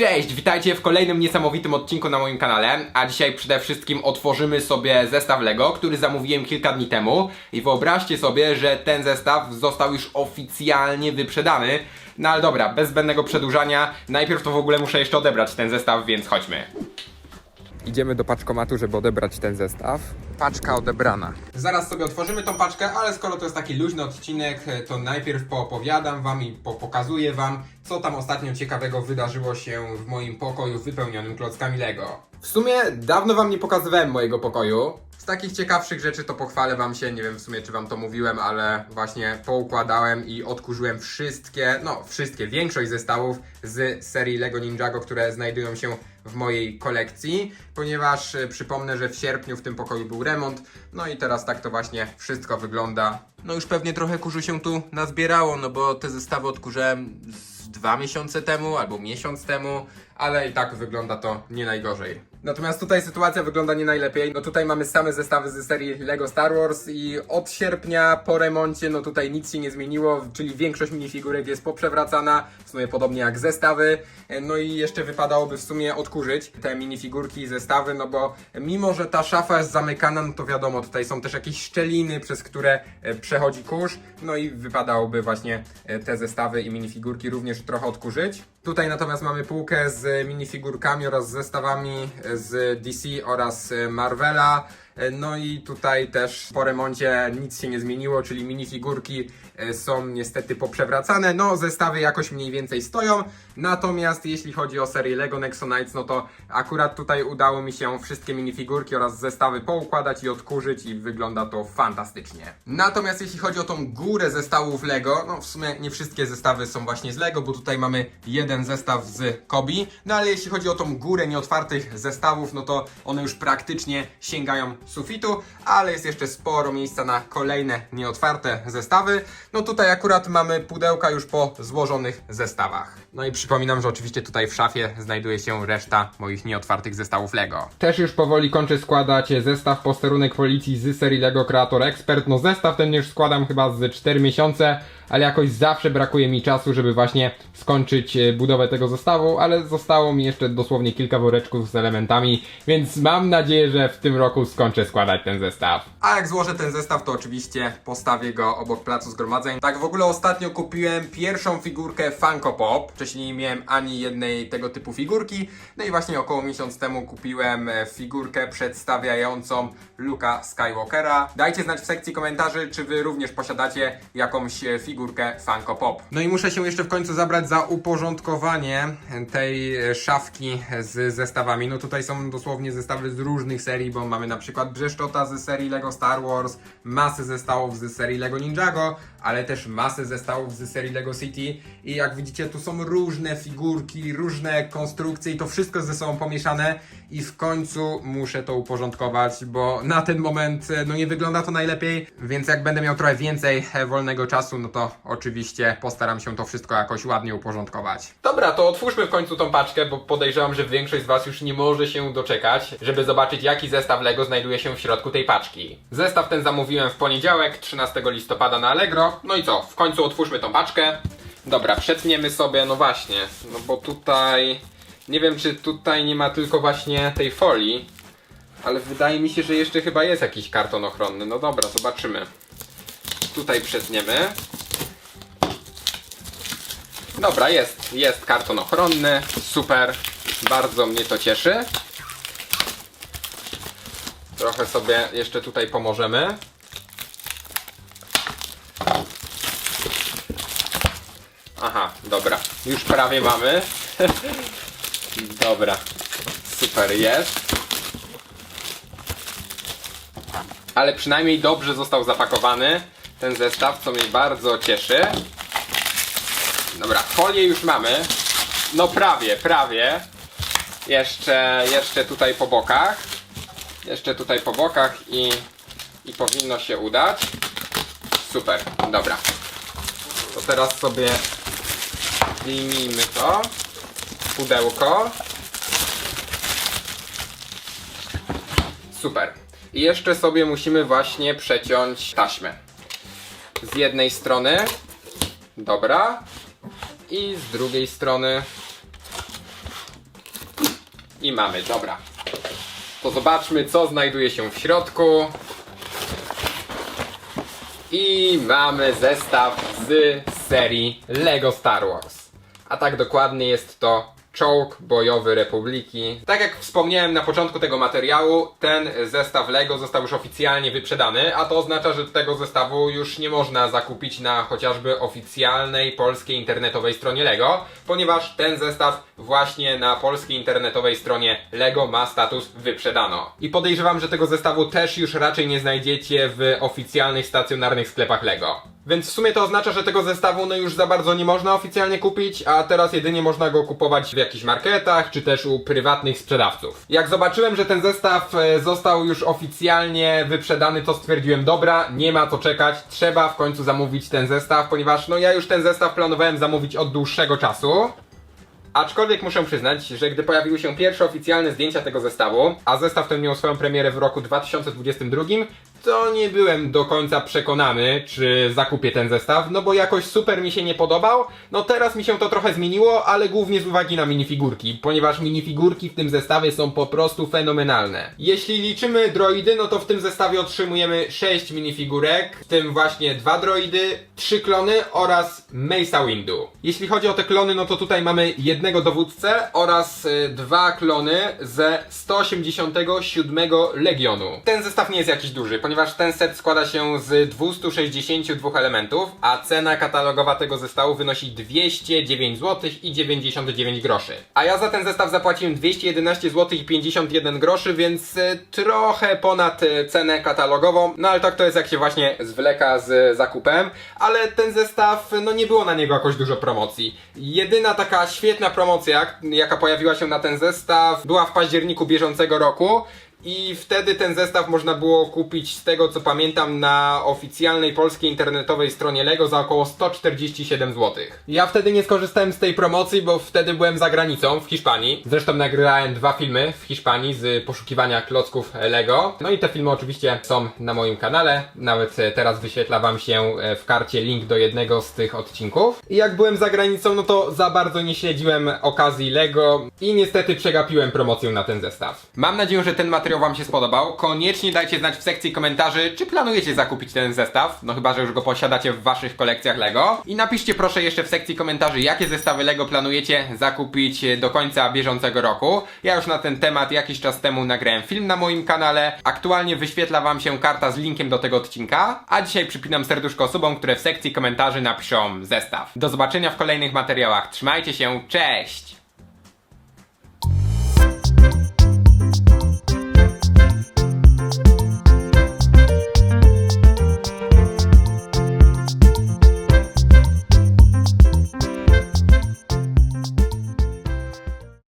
Cześć, witajcie w kolejnym niesamowitym odcinku na moim kanale, a dzisiaj przede wszystkim otworzymy sobie zestaw LEGO, który zamówiłem kilka dni temu i wyobraźcie sobie, że ten zestaw został już oficjalnie wyprzedany. No ale dobra, bez zbędnego przedłużania, najpierw to w ogóle muszę jeszcze odebrać ten zestaw, więc chodźmy. Idziemy do paczkomatu, żeby odebrać ten zestaw. Paczka odebrana. Zaraz sobie otworzymy tą paczkę, ale skoro to jest taki luźny odcinek, to najpierw poopowiadam wam i po pokazuję wam, co tam ostatnio ciekawego wydarzyło się w moim pokoju wypełnionym klockami Lego. W sumie dawno wam nie pokazywałem mojego pokoju. Z takich ciekawszych rzeczy to pochwalę wam się, nie wiem w sumie czy wam to mówiłem, ale właśnie poukładałem i odkurzyłem wszystkie, no wszystkie, większość zestawów z serii Lego Ninjago, które znajdują się w mojej kolekcji, ponieważ e, przypomnę, że w sierpniu w tym pokoju był remont, no i teraz tak to właśnie wszystko wygląda. No już pewnie trochę kurzu się tu nazbierało, no bo te zestawy odkurzyłem z dwa miesiące temu albo miesiąc temu, ale i tak wygląda to nie najgorzej. Natomiast tutaj sytuacja wygląda nie najlepiej. No tutaj mamy same zestawy ze serii Lego Star Wars i od sierpnia po remoncie no tutaj nic się nie zmieniło, czyli większość minifigurek jest poprzewracana, w sumie podobnie jak zestawy. No i jeszcze wypadałoby w sumie odkurzyć te minifigurki i zestawy, no bo mimo, że ta szafa jest zamykana, no to wiadomo, tutaj są też jakieś szczeliny, przez które e, przechodzi kurz, no i wypadałoby właśnie e, te zestawy i minifigurki również trochę odkurzyć. Tutaj natomiast mamy półkę z minifigurkami oraz zestawami z DC oraz Marvela. No i tutaj też po remoncie nic się nie zmieniło, czyli minifigurki e, są niestety poprzewracane. No, zestawy jakoś mniej więcej stoją. Natomiast jeśli chodzi o serię Lego Nexonites, no to akurat tutaj udało mi się wszystkie minifigurki oraz zestawy poukładać i odkurzyć i wygląda to fantastycznie. Natomiast jeśli chodzi o tą górę zestawów Lego, no w sumie nie wszystkie zestawy są właśnie z Lego, bo tutaj mamy jeden zestaw z Kobi. No ale jeśli chodzi o tą górę nieotwartych zestawów, no to one już praktycznie sięgają sufitu, ale jest jeszcze sporo miejsca na kolejne nieotwarte zestawy. No tutaj akurat mamy pudełka już po złożonych zestawach. No i przypominam, że oczywiście tutaj w szafie znajduje się reszta moich nieotwartych zestawów Lego. Też już powoli kończę składać zestaw posterunek policji z serii Lego Creator Expert. No zestaw ten już składam chyba z 4 miesiące, ale jakoś zawsze brakuje mi czasu, żeby właśnie skończyć e, budowę tego zestawu, ale zostało mi jeszcze dosłownie kilka woreczków z elementami, więc mam nadzieję, że w tym roku skończę składać ten zestaw. A jak złożę ten zestaw, to oczywiście postawię go obok placu zgromadzeń. Tak w ogóle ostatnio kupiłem pierwszą figurkę Funko Pop. Wcześniej nie miałem ani jednej tego typu figurki. No i właśnie około miesiąc temu kupiłem e, figurkę przedstawiającą Luka Skywalkera. Dajcie znać w sekcji komentarzy, czy wy również posiadacie jakąś e, figurkę Funko Pop. No i muszę się jeszcze w końcu zabrać za uporządkowanie tej e, szafki z zestawami. No tutaj są dosłownie zestawy z różnych serii, bo mamy na przykład Brzeszczota z serii Lego Star Wars, masę zestawów z serii Lego Ninjago, ale też masę zestawów z serii Lego City. I jak widzicie tu są różne figurki, różne konstrukcje i to wszystko ze sobą pomieszane. I w końcu muszę to uporządkować, bo na ten moment e, no nie wygląda to najlepiej, więc jak będę miał trochę więcej e, wolnego czasu, no to oczywiście postaram się to wszystko jakoś ładnie uporządkować. Dobra, to otwórzmy w końcu tą paczkę, bo podejrzewam, że większość z Was już nie może się doczekać, żeby zobaczyć jaki zestaw Lego znajduje się w środku tej paczki. Zestaw ten zamówiłem w poniedziałek, 13 listopada na Allegro. No i co, w końcu otwórzmy tą paczkę. Dobra, przetniemy sobie, no właśnie, no bo tutaj... Nie wiem, czy tutaj nie ma tylko właśnie tej folii, ale wydaje mi się, że jeszcze chyba jest jakiś karton ochronny. No dobra, zobaczymy. Tutaj przetniemy. Dobra, jest, jest karton ochronny, super, bardzo mnie to cieszy. Trochę sobie jeszcze tutaj pomożemy. Aha, dobra, już prawie mamy. dobra, super jest. Ale przynajmniej dobrze został zapakowany ten zestaw, co mnie bardzo cieszy. Dobra, folię już mamy. No prawie, prawie. Jeszcze, jeszcze tutaj po bokach. Jeszcze tutaj po bokach i, i powinno się udać. Super, dobra. To teraz sobie wyjmijmy to. Pudełko. Super. I jeszcze sobie musimy właśnie przeciąć taśmę. Z jednej strony. Dobra. I z drugiej strony. I mamy, dobra. To zobaczmy, co znajduje się w środku. I mamy zestaw z serii LEGO Star Wars. A tak dokładnie jest to czołg bojowy Republiki. Tak jak wspomniałem na początku tego materiału, ten zestaw LEGO został już oficjalnie wyprzedany, a to oznacza, że tego zestawu już nie można zakupić na chociażby oficjalnej polskiej internetowej stronie LEGO, ponieważ ten zestaw właśnie na polskiej internetowej stronie LEGO ma status wyprzedano. I podejrzewam, że tego zestawu też już raczej nie znajdziecie w oficjalnych stacjonarnych sklepach LEGO. Więc w sumie to oznacza, że tego zestawu no już za bardzo nie można oficjalnie kupić, a teraz jedynie można go kupować w jakichś marketach, czy też u prywatnych sprzedawców. Jak zobaczyłem, że ten zestaw e, został już oficjalnie wyprzedany, to stwierdziłem, dobra, nie ma co czekać, trzeba w końcu zamówić ten zestaw, ponieważ no ja już ten zestaw planowałem zamówić od dłuższego czasu. Aczkolwiek muszę przyznać, że gdy pojawiły się pierwsze oficjalne zdjęcia tego zestawu, a zestaw ten miał swoją premierę w roku 2022, to nie byłem do końca przekonany, czy zakupię ten zestaw, no bo jakoś super mi się nie podobał. No teraz mi się to trochę zmieniło, ale głównie z uwagi na minifigurki, ponieważ minifigurki w tym zestawie są po prostu fenomenalne. Jeśli liczymy droidy, no to w tym zestawie otrzymujemy 6 minifigurek, w tym właśnie dwa droidy, trzy klony oraz Mesa Windu. Jeśli chodzi o te klony, no to tutaj mamy jednego dowódcę oraz y, dwa klony ze 187 Legionu. Ten zestaw nie jest jakiś duży, ponieważ ten set składa się z 262 elementów, a cena katalogowa tego zestawu wynosi 209 zł i 99 groszy. A ja za ten zestaw zapłaciłem 211 zł i 51 groszy, więc y, trochę ponad y, cenę katalogową. No ale tak to jest jak się właśnie zwleka z zakupem, ale ten zestaw, no nie było na niego jakoś dużo promocji. Jedyna taka świetna promocja, jaka pojawiła się na ten zestaw, była w październiku bieżącego roku. I wtedy ten zestaw można było kupić z tego co pamiętam na oficjalnej polskiej internetowej stronie LEGO za około 147 zł. Ja wtedy nie skorzystałem z tej promocji, bo wtedy byłem za granicą w Hiszpanii. Zresztą nagrałem dwa filmy w Hiszpanii z poszukiwania klocków LEGO. No i te filmy oczywiście są na moim kanale. Nawet e, teraz wyświetla wam się e, w karcie link do jednego z tych odcinków. I jak byłem za granicą, no to za bardzo nie śledziłem okazji LEGO i niestety przegapiłem promocję na ten zestaw. Mam nadzieję, że ten materiał wam się spodobał. Koniecznie dajcie znać w sekcji komentarzy, czy planujecie zakupić ten zestaw, no chyba, że już go posiadacie w waszych kolekcjach LEGO. I napiszcie proszę jeszcze w sekcji komentarzy, jakie zestawy LEGO planujecie zakupić do końca bieżącego roku. Ja już na ten temat jakiś czas temu nagrałem film na moim kanale. Aktualnie wyświetla wam się karta z linkiem do tego odcinka, a dzisiaj przypinam serduszko osobom, które w sekcji komentarzy napiszą zestaw. Do zobaczenia w kolejnych materiałach. Trzymajcie się, cześć!